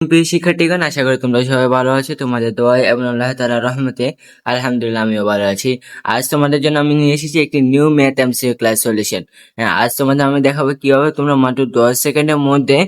প্রিয় শিক্ষার্থীগণ, আশা করি তোমরা সবাই ভালো আছো। তোমাদের দোয়ায় এবং আল্লাহ তাআলা রহমতে আলহামদুলিল্লাহ আমিও ভালো আছি। আজ তোমাদের জন্য আমি নিয়ে এসেছি একটি new math MCQ class solution হ্যাঁ আজ তোমাদের আমি দেখাবো কীভাবে তোমরা মাত্র দশ সেকেন্ডের মধ্যে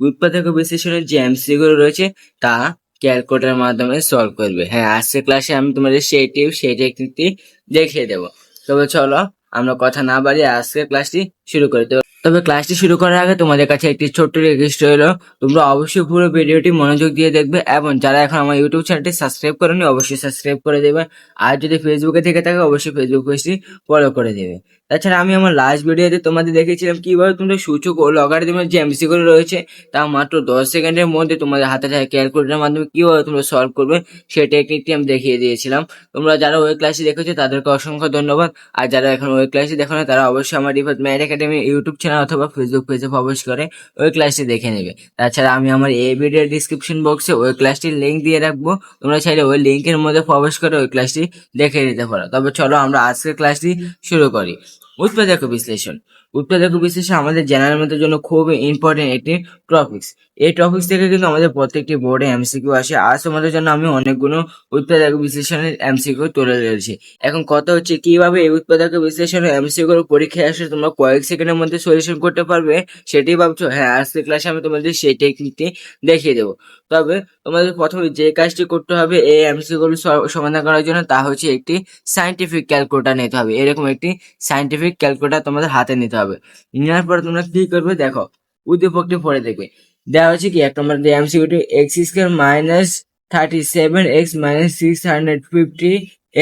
উৎপাদক বিশ্লেষণের যে এমসিকিউ রয়েছে, তা ক্যালকুলেটরের মাধ্যমে সলভ করবে। হ্যাঁ আজকের ক্লাসে আমি তোমাদের সেই টিপ সেই টেকনিকটি দেখিয়ে দেবো। তবে চলো, আমরা কথা না বাড়িয়ে আজকের ক্লাসটি শুরু করে তো- তবে ক্লাসটি শুরু করার আগে তোমাদের কাছে একটি ছোট্ট রিকোয়েস্ট রইল। তোমরা অবশ্যই পুরো ভিডিওটি মনোযোগ দিয়ে দেখবে এবং যারা এখন আমার ইউটিউব চ্যানেলটি সাবস্ক্রাইব করেনি, অবশ্যই সাবস্ক্রাইব করে দেবে। আর যদি ফেসবুকে থেকে থাকে, অবশ্যই ফেসবুক পেজটি ফলো করে দেবে। তাছাড়া আমি আমার লাস্ট ভিডিওতে তোমাদের দেখেছিলাম কীভাবে তোমরা সূচক ও লগারিদমের যে এমসিগুলো রয়েছে, তা মাত্র দশ সেকেন্ডের মধ্যে তোমাদের হাতে থাকা ক্যালকুলেটরের মাধ্যমে কীভাবে তোমরা সলভ করবে, সেই টেকনিকটি আমি দেখিয়ে দিয়েছিলাম। তোমরা যারা ওই ক্লাসে দেখেছ, তাদেরকে অসংখ্য ধন্যবাদ। আর যারা এখন ওই ক্লাসে দেখো না, তারা অবশ্যই আমার Rifat math academy YouTube channel অথবা ফেসবুক পেজে প্রবেশ করে ওই ক্লাসটি দেখে নেবে। তাছাড়া আমি আমার এই ভিডিওর ডিসক্রিপশন বক্সে ওই ক্লাসটির লিঙ্ক দিয়ে রাখব। তোমরা চাইলে ওই লিঙ্কের মধ্যে প্রবেশ করে ওই ক্লাসটি দেখে নিতে পারো। তবে চলো আমরা আজকের ক্লাসটি শুরু করি। উৎপাদক বিশ্লেষণ। উৎপাদক বিশ্লেষণ আমাদের জেনারেল ম্যাথের জন্য খুবই ইম্পর্টেন্ট একটি টপিক্স এই টপিক্স থেকে কিন্তু আমাদের প্রত্যেকটি বোর্ডে এমসিকিউ আসে। আজ তোমাদের জন্য আমি অনেকগুলো উৎপাদক বিশ্লেষণের এমসিকিউ তুলে ধরেছি। এখন কথা হচ্ছে কীভাবে এই উৎপাদক বিশ্লেষণের এমসিকিউর পরীক্ষায় আসে তোমরা কয়েক সেকেন্ডের মধ্যে সলিউশন করতে পারবে, সেটাই ভাবছ? হ্যাঁ আজকের ক্লাসে আমি তোমাদের সেই টেকনিকটি দেখিয়ে দেবো। তবে তোমাদের প্রথমে যে কাজটি করতে হবে এই এমসিকিউগুলো সমাধান করার জন্য তা হচ্ছে একটি সাইন্টিফিক ক্যালকুলেটর নিতে হবে। এরকম একটি সাইন্টিফিক ক্যালকুলেটর তোমাদের হাতে নিতে হবে। নেওয়ার পরে তোমরা কি করবে দেখো, উদ্দীপকটি পড়ে দেখবে। দেওয়া হচ্ছে কি, এক নম্বর এমসিকিউটি x square minus thirty seven x minus six hundred fifty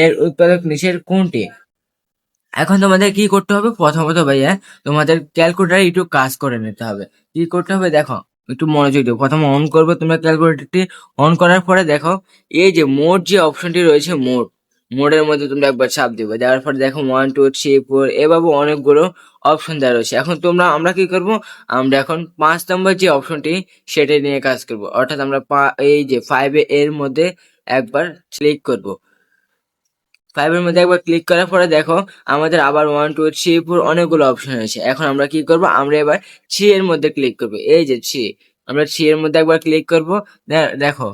এর উৎপাদক নিচের কোনটি? এখন তোমাদের কি করতে হবে? প্রথমত ভাইয়া তোমাদের ক্যালকুলেটার একটু কাজ করে নিতে হবে। কি করতে হবে দেখো একটু মনোযোগ দেবো প্রথমে অন করবে, তোমরা ক্যালকুলেটরটি অন করার পরে দেখো, এই যে মোড যে অপশনটি রয়েছে মোড মোডের মধ্যে তোমরা একবার চাপ দিবে। দেওয়ার পরে দেখো ওয়ান টু থ্রি ফোর এভাবে অনেকগুলো অপশন দেওয়া রয়েছে। এখন তোমরা, আমরা কি করব? আমরা এখন পাঁচ নম্বর যে অপশনটি সেটা নিয়ে কাজ করব। অর্থাৎ আমরা এই যে ফাইভ এর মধ্যে একবার ক্লিক করব। ফাইভের মধ্যে একবার ক্লিক করার পরে দেখো আমাদের আবার ওয়ান টু থ্রি ফোর অনেকগুলো অপশন আছে এখন আমরা কি করব? আমরা এবার থ্রি এর মধ্যে ক্লিক করব। এই যে থ্রি আমরা থ্রি এর মধ্যে একবার ক্লিক করব। দেখো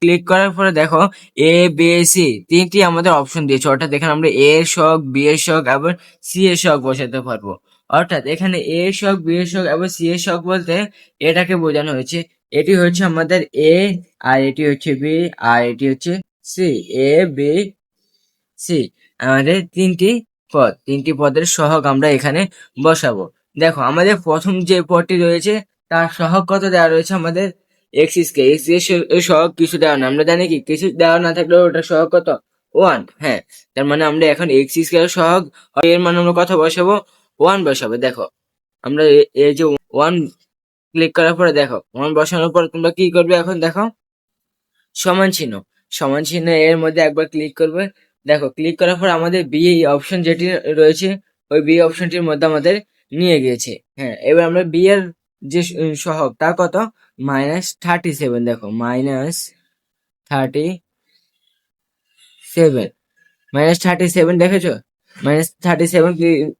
ক্লিক করার পরে দেখো এ বি সি তিনটি আমাদের অপশন দিয়েছে। অর্থাৎ এখানে আমরা এ শখ বি এর শখ আবার সি এর শখ বসাতে পারব। অর্থাৎ এখানে এ শখ বি এর শখ এবং সি এর শখ বলতে এটাকে বোঝানো হয়েছে। এটি হচ্ছে আমাদের এ আর এটি হচ্ছে বি আর এটি হচ্ছে সি এ বি সি আমাদের তিনটি পদ, তিনটি পদের সহগ আমরা এখানে বসাবো। দেখো, আমাদের প্রথম যে পদটি রয়েছে, তার সহগ কত দেওয়া রয়েছে আমাদের? এক্স কে এক্সের সহগ কিছু দেওয়া না আমরা জানি কি, কিছু দেওয়া না থাকলেও ওটা সহগ কত? ওয়ান হ্যাঁ। তার মানে আমরা এখন এক্স স্কোয়ার সহগ এর মানে আমরা কত বসাবো? ওয়ান বসাবো। দেখো, আমরা এই যে ওয়ান ক্লিক করার পরে দেখো ওয়ান বসানোর পর তোমরা কি করবে এখন? দেখো, সমান চিহ্ন। সমান চিহ্ন এর মধ্যে একবার ক্লিক করবে। দেখো ক্লিক করার পর আমাদের বি অপশন যেটি রয়েছে, ওই বি অপশনটির মধ্যে আমাদের নিয়ে গিয়েছে। হ্যাঁ এবার আমরা বি এর যে সহগ, তা কত? মাইনাস থার্টি সেভেন দেখো minus thirty seven minus thirty seven দেখেছ? মাইনাস থার্টি সেভেন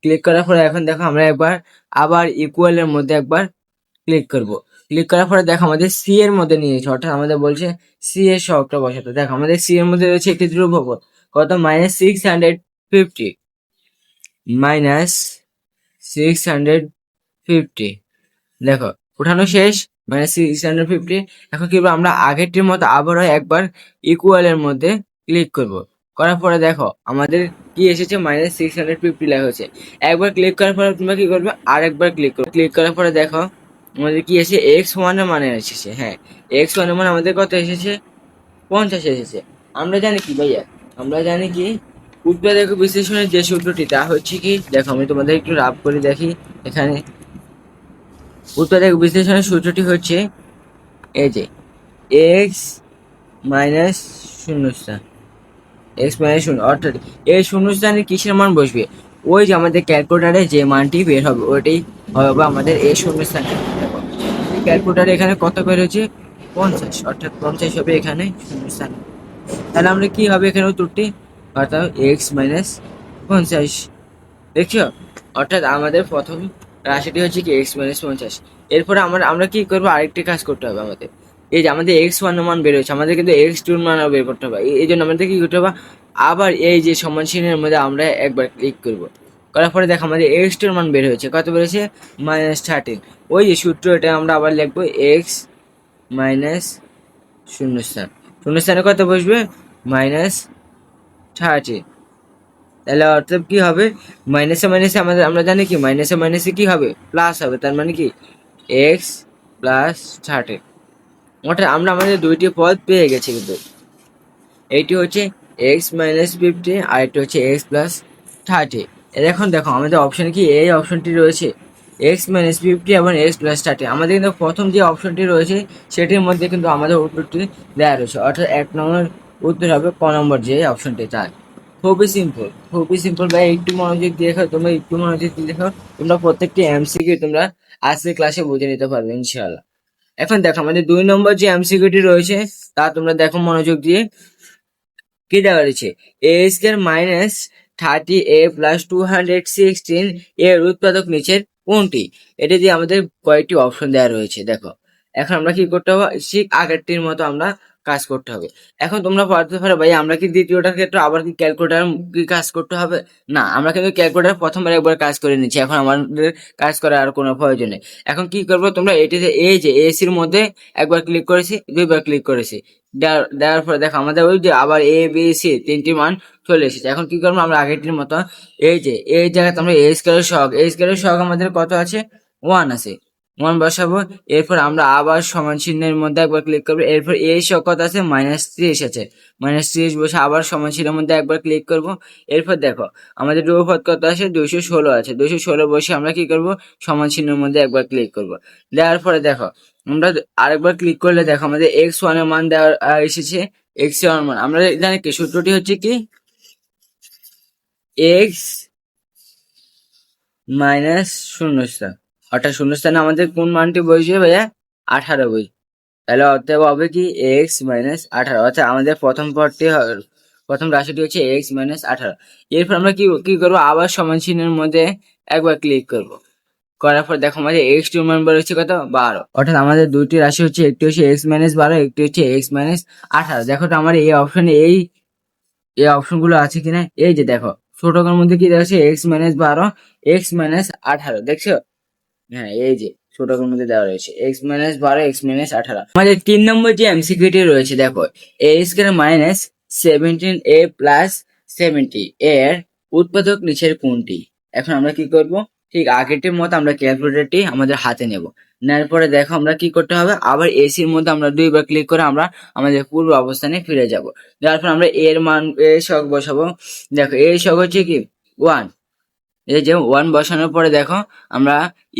ক্লিক করার পরে এখন দেখো আমরা একবার আবার ইকুয়াল এর মধ্যে একবার ক্লিক করব। ক্লিক করার পরে দেখো আমাদের সি এর মধ্যে নিয়েছে অর্থাৎ আমাদের বলছে সি এর সহগটা বসাতে। দেখো, আমাদের সি এর মধ্যে রয়েছে একটি ধ্রুবক। কত? Minus six hundred fifty minus six hundred fifty দেখো, উঠানো শেষ মাইনাস সিক্স হান্ড্রেড ফিফটি এখন কি আমরা আগেরটির মতো আবারও একবার ইকুয়ালের মধ্যে ক্লিক করব। করার পরে দেখো, আমাদের কি এসেছে? মাইনাস সিক্স হান্ড্রেড ফিফটি লেখা হচ্ছে একবার ক্লিক করার পরে তোমরা কি করবে? আরেকবার ক্লিক করবে। ক্লিক করার পরে দেখো, আমাদের কি এসে এক্স ওয়ানের মানে এসেছে হ্যাঁ। এক্স ওয়ানের মানে আমাদের কত এসেছে? পঞ্চাশ এসেছে। আমরা জানি কি, ভাইয়া? আমরা জানি কি? উৎপাদক বিশ্লেষণের যে সূত্রটি, তা হচ্ছে কি? দেখো, আমি তোমাদের একটু রাব করে দেখি এখানে। উৎপাদক বিশ্লেষণের সূত্রটি হচ্ছে এই যে এক্স মাইনাস শূন্যস্থান। এক্স মাইনাস শূন্য, অর্থাৎ এই শূন্যস্থানে কিসের মান বসবে? ওই যে আমাদের ক্যালকুলেটারে যে মানটি বের হবে ওইটাই হবে আমাদের এই শূন্যস্থান। ক্যালকুলেটারে এখানে কত বের হয়েছে? পঞ্চাশ, অর্থাৎ পঞ্চাশ হবে এখানে শূন্যস্থান। তাহলে আমরা কি হবে এখানে উত্তরটি? অর্থাৎ এক্স মাইনাস পঞ্চাশ। দেখছ? অর্থাৎ আমাদের প্রথম রাশিটি হচ্ছে কি এক্স মাইনাস পঞ্চাশ। এরপরে আমরা আমরা কি করব? আরেকটি কাজ করতে হবে আমাদের। এই যে আমাদের এক্স ওয়ান মান বের হয়েছে, আমাদের কিন্তু এক্স টুর মানও বের করতে হবে। এই- জন্য আমাদের কি করতে হবে? আবার এই যে সমান চিহ্নের মধ্যে আমরা একবার ক্লিক করব। করার পরে দেখো আমাদের এক্স টুর মান বের হয়েছে। কত বেরোছে মাইনাস থার্টিন ওই যে সূত্র এটা আমরা আবার লিখব এক্স মাইনাস শূন্যস্থান। শূন্যস্থানে কত বসবে? মাইনাস থার্টি তাহলে অর্থাৎ কি হবে? মাইনাসে মাইনাসে আমাদের, আমরা জানি কি? মাইনাসে মাইনাসে কি হবে? প্লাস হবে, তার মানে কি? এক্স প্লাস থার্টি অর্থাৎ আমরা আমাদের দুইটি পদ পেয়ে গেছি কিন্তু। এইটি হচ্ছে এক্স মাইনাস ফিফটি আর এটি হচ্ছে এক্স প্লাস থার্টি এখন দেখো আমাদের অপশন কি? এই অপশনটি রয়েছে। এক্স মাইনাস ফিফটি এবং এক্স প্লাস থার্টি আমাদের কিন্তু প্রথম যে অপশনটি রয়েছে, সেটির মধ্যে কিন্তু আমাদের উত্তরটি দেওয়া রয়েছে। অর্থাৎ এক নম্বর উত্তর হবে ক নম্বর যে অপশনটি তার। খুবই সিম্পল খুবই সিম্পল ভাই। একটু মনোযোগ দিয়ে দেখো, তোমরা একটু মনোযোগ দিয়ে দেখো, তোমরা প্রত্যেকটি এমসিকিউ তোমরা আজকের ক্লাসে বুঝে নিতে পারবে, ইনশাআল্লাহ। এখন দেখো, আমাদের দুই নম্বর যে এমসিকিউটি রয়েছে, তা তোমরা দেখো মনোযোগ দিয়ে। কি দেওয়া রয়েছে? A square minus thirty a plus two hundred sixteen এর উৎপাদক নিচের কোনটি? এটা দিয়ে আমাদের কয়েকটি অপশন দেওয়া রয়েছে, দেখো। এখন আমরা কি করতে হবে? ঠিক আগেরটির মতো আমরা কাজ করতে হবে। এখন তোমরা ভাবতে পারো, ভাই, আমরা কি দ্বিতীয়টার ক্ষেত্রে আবার কি ক্যালকুলেটার কি কাজ করতে হবে? না, আমরা কিন্তু ক্যালকুলেটার প্রথমবার একবার কাজ করে নিচ্ছি এখন আমাদের কাজ করার আর কোনো প্রয়োজন নেই। এখন কি করব তোমরা? এটিতে এই যে এসির মধ্যে একবার ক্লিক করেছি, দুইবার ক্লিক করেছি। দেওয়ার পরে দেখো, আমাদের ওই যে আবার এ বি সি তিনটি মান চলে এসেছে। এখন কি করব আমরা আগেরটির মতো? এই যে, এই জায়গাতে আমরা এ স্কোয়ারের শখ এ স্কোয়ারের শখ আমাদের কত আছে? ওয়ান আছে। ওয়ান বসাবো, এরপর আমরা আবার সমান চিহ্নের মধ্যে একবার ক্লিক করব, এরপর এই কত আছে মাইনাস ত্রিশ আছে মাইনাস ত্রিশ বসে আবার সমান চিহ্নের মধ্যে একবার ক্লিক করব। এরপর দেখো, আমাদের ধ্রুবপদ কত আছে? দুইশো ষোলো আছে। দুইশো ষোলো বসে আমরা কি করব? সমান চিহ্নের মধ্যে একবার ক্লিক করব। দেওয়ার পরে দেখো, আমরা আরেকবার ক্লিক করলে দেখো, আমাদের এক্স ওয়ানের মান দেওয়া এসেছে। এক্স ওয়ান মান। আমরা জানি কি, সূত্রটি হচ্ছে কি? এক্স মাইনাস শূন্যস্থান অর্থাৎ শূন্যস্থানে আমাদের কোন মানটি বসবে ভাইয়া আঠারো বই। তাহলে অতএব হবে কি? এক্স মাইনাস আঠারো। অর্থাৎ আমাদের প্রথম পদটি প্রথম রাশিটি হচ্ছে এক্স মাইনাস আঠারো। এরপর আমরা কি কি করব? আবার সমান চিহ্নের মধ্যে একবার ক্লিক করব। করার পর দেখো আমাদের এক্স টু মান হচ্ছে কত? বারো। অর্থাৎ আমাদের দুইটি রাশি হচ্ছে, একটি হচ্ছে এক্স মাইনাস বারো, একটি হচ্ছে এক্স মাইনাস আঠারো। দেখো তো আমার এই অপশনে এই এই অপশনগুলো আছে কিনা? এই যে দেখো ছোটকের মধ্যে কি আছে? এক্স মাইনাস বারো এক্স মাইনাস আঠারো। দেখছ? হ্যাঁ এই যে ছোটকের মধ্যে দেওয়া রয়েছে। এক্স মাইনাস বারো এক্স মাইনাস আঠারো। আমাদের তিন নম্বর যে এমসিকিউটি রয়েছে, দেখো a square minus seventeen a plus seventy এর উৎপাদক নিচের কোনটি? এখন আমরা কি করব? ঠিক আগেরটির মতো আমরা ক্যালকুলেটরটি আমাদের হাতে নেব। নেওয়ার পরে দেখো আমরা কি করতে হবে? আবার এসির মধ্যে আমরা দুইবার ক্লিক করে আমরা আমাদের পূর্ব অবস্থানে ফিরে যাব। যার ফলে আমরা এর মান এ শখ বসাবো। দেখো এর শখ হচ্ছে কি? ওয়ান এই যে ওয়ান বসানোর পরে দেখো, আমরা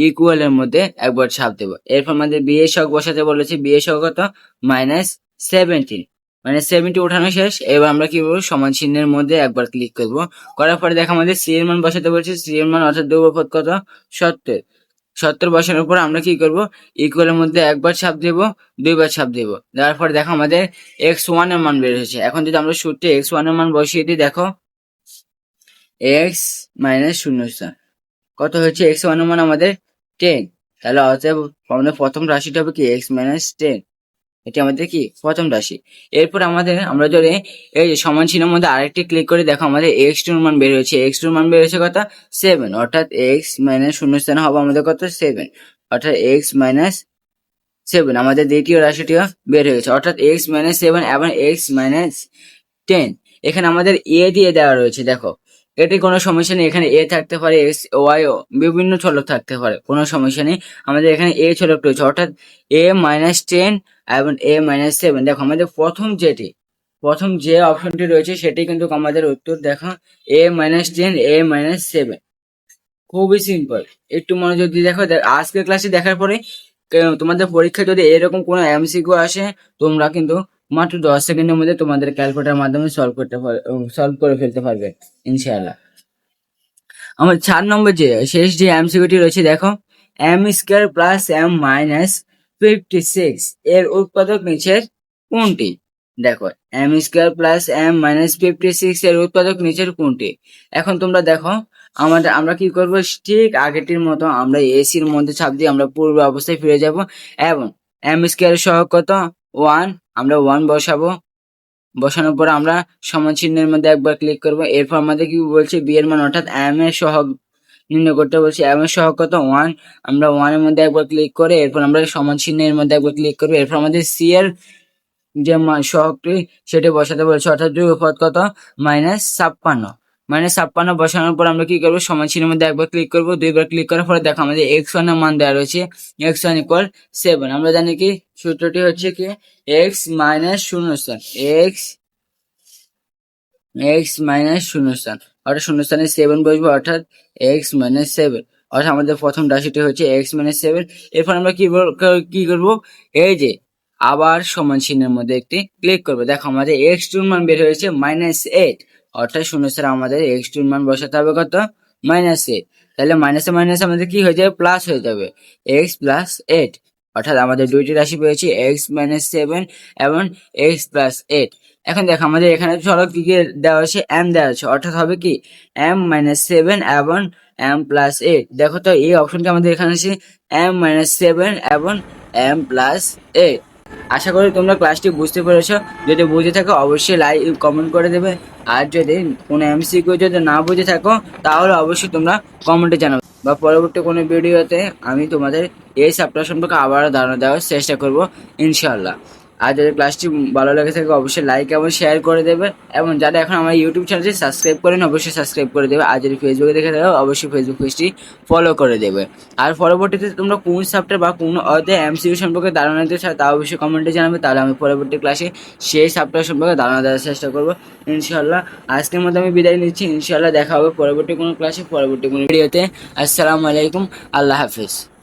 ইকুয়াল এর মধ্যে একবার ছাপ দেবো। এরপর আমাদের বিয়ে শখ বসাতে বলেছি বিয়ে শখ কত? মাইনাস সেভেন্টিন মানে সেভেন্টি ওঠানো শেষ। এবার আমরা কি করব? সমান চিহ্নের মধ্যে একবার ক্লিক করব। করার পরে দেখো আমাদের সি এর মান বসাতে বলছি সি এর মান অর্থাৎ দুপদ কত? সত্তর। সত্তর বসানোর পর আমরা কি করব? ইকুয়াল এর মধ্যে একবার ছাপ দেব, দুইবার ছাপ দেব। দেওয়ার পরে দেখো আমাদের এক্স ওয়ানের মান বের হয়েছে। এখন যদি আমরা সূত্রে এক্স ওয়ানের মান বসিয়ে দিই, দেখো এক্স মাইনাস শূন্য স্থান কত হচ্ছে এক্স ওয়ান মান আমাদের টেন। তাহলে অতএব আমাদের প্রথম রাশিটা হবে কি? X minus ten. এটি আমাদের কি? প্রথম রাশি। এরপর আমাদের, আমরা যদি এই সমান চিহ্নের মধ্যে আরেকটি ক্লিক করে, দেখো আমাদের এক্স টুর মান বের হয়েছে। এক্স টুর মান বের হয়েছে কত? সেভেন। অর্থাৎ এক্স মাইনাস শূন্য স্থানে হবে আমাদের কত? সেভেন। অর্থাৎ এক্স মাইনাস সেভেন। আমাদের দ্বিতীয় রাশিটিও বের হয়েছে। অর্থাৎ এক্স মাইনাস সেভেন এবং এক্স মাইনাস টেন। এখানে আমাদের এ দিয়ে দেওয়া রয়েছে, দেখো। এটি কোনো সমস্যা নেই। এখানে এ থাকতে পারে এক্স ওয়াই বিভিন্ন ছলক থাকতে পারে। কোনো সমস্যা নেই। আমাদের এখানে এ ছলক রয়েছে। অর্থাৎ এ মাইনাস টেন এবং এ মাইনাস সেভেন দেখো, আমাদের প্রথম যেটি, প্রথম যে অপশনটি রয়েছে, সেটি কিন্তু আমাদের উত্তর দেখো। A minus ten a minus seven খুবই সিম্পল একটু মনোযোগ যদি দেখো। আজকের ক্লাসে দেখার পরে তোমাদের পরীক্ষায় যদি এরকম কোনো এমসিকিউ আসে, তোমরা কিন্তু মাত্র দশ সেকেন্ডের মধ্যে তোমাদের ক্যালকুলেটার মাধ্যমে সলভ করতে সলভ করে ফেলতে পারবে, ইনশাআল্লাহ। আমার চার নম্বর যে, শেষ যে এমসিকিউটি রয়েছে, দেখো m square plus m minus fifty six এর উৎপাদক নিচের কোনটি? দেখো m square plus m minus fifty six এর উৎপাদক নিচের কোনটি? এখন তোমরা দেখো, আমাদের, আমরা কি করব? ঠিক আগেরটির মতো আমরা এসির মধ্যে ছাপ দিয়ে আমরা পূর্ব অবস্থায় ফিরে যাব, এবং এম স্কোয়ার সহগ কত? ওয়ান, আমরা ওয়ান বসাবো। বসানোর পর আমরা সমান চিহ্নের মধ্যে একবার ক্লিক করব। এরপর আমাদের কি বলছে? বি এর মান, অর্থাৎ এম এর সহগ নির্ণয় করতে বলছে। এম এর সহগ কত? ওয়ান। আমরা ওয়ানের মধ্যে একবার ক্লিক করে এরপর আমরা সমান চিহ্নের মধ্যে একবার ক্লিক করব। এরপর আমাদের সি এর যে সহগটি, সেটা বসাতে বলছে। অর্থাৎ ধ্রুবপদ কত? মাইনাস ছাপ্পান্ন। মাইনাস ছাপ্পান্ন বসানোর পর আমরা কি করব? সমান চিহ্নের মধ্যে একবার ক্লিক করব। দুইবার ক্লিক করার পরে দেখো আমাদের এক্স ওয়ানের মান দেওয়া রয়েছে। এক্স ওয়ান ইকুয়াল সেভেন আমরা জানি কি? সূত্রটি হচ্ছে কি? এক্স মাইনাস শূন্যস্থান। এক্স এক্স মাইনাস শূন্যস্থান। অর্থাৎ শূন্যস্থানে সেভেন বসবো, অর্থাৎ এক্স মাইনাস সেভেন অর্থাৎ আমাদের প্রথম রাশিটি হচ্ছে এক্স মাইনাস সেভেন এরপর আমরা কি কি করব? এই যে, আবার সমান চিহ্নের মধ্যে একটি ক্লিক করব। দেখো, আমাদের এক্স টুর মান বের হয়েছে মাইনাস এইট অর্থাৎ শূন্যস্থানে আমাদের এক্স টুর মান বসাতে হবে কত? মাইনাস এইট তাহলে মাইনাসে মাইনাস আমাদের কি হয়ে যাবে? প্লাস হয়ে যাবে। এক্স প্লাস এইট অর্থাৎ আমাদের দুইটি রাশি পেয়েছি এক্স মাইনাস সেভেন এবং এক্স প্লাস এইট এখন দেখো, আমাদের এখানে চলো কি কি দেওয়া আছে? এম দেওয়া আছে। অর্থাৎ হবে কি? এম মাইনাস সেভেন এবং এম প্লাস এইট দেখো তো, এই অপশনটা আমাদের এখানে আছে এম মাইনাস সেভেন এবং এম প্লাস এইট আশা করি তোমরা ক্লাসটি বুঝতে পেরেছ। যদি বুঝে থাকো, অবশ্যই লাইক কমেন্ট করে দেবে। আর যদি কোনো এমসিকিউ যদি না বুঝে থাকো, তাহলে অবশ্যই তোমরা কমেন্টে জানাবে। বা পরবর্তী কোনো ভিডিওতে আমি তোমাদের এই সাপ্তাহ সম্পর্কে আবারও ধারণা দেওয়ার চেষ্টা করব ইনশাল্লাহ আর যদি ক্লাসটি ভালো লেগে থাকে অবশ্যই লাইক এবং শেয়ার করে দেবে। এবং যারা এখন আমার ইউটিউব চ্যানেলটি সাবস্ক্রাইব করেন, অবশ্যই সাবস্ক্রাইব করে দেবে। আর যদি ফেসবুকে দেখে থাকো, অবশ্যই ফেসবুক পেজটি ফলো করে দেবে। আর পরবর্তীতে তোমরা কোন সাবজেক্ট বা কোন অধ্যায় এমসিইউ সম্পর্কে ধারণা দিতে চাও, তা অবশ্যই কমেন্টে জানাবে। তাহলে আমি পরবর্তী ক্লাসে সেই সাবজেক্ট সম্পর্কে ধারণা দেওয়ার চেষ্টা করব। ইনশাল্লাহ আজকের মধ্যে আমি বিদায় নিচ্ছি। ইনশাল্লাহ দেখা হবে পরবর্তী কোনো ক্লাসে পরবর্তী কোনো ভিডিওতে আসসালামু আলাইকুম, আল্লাহ হাফিজ।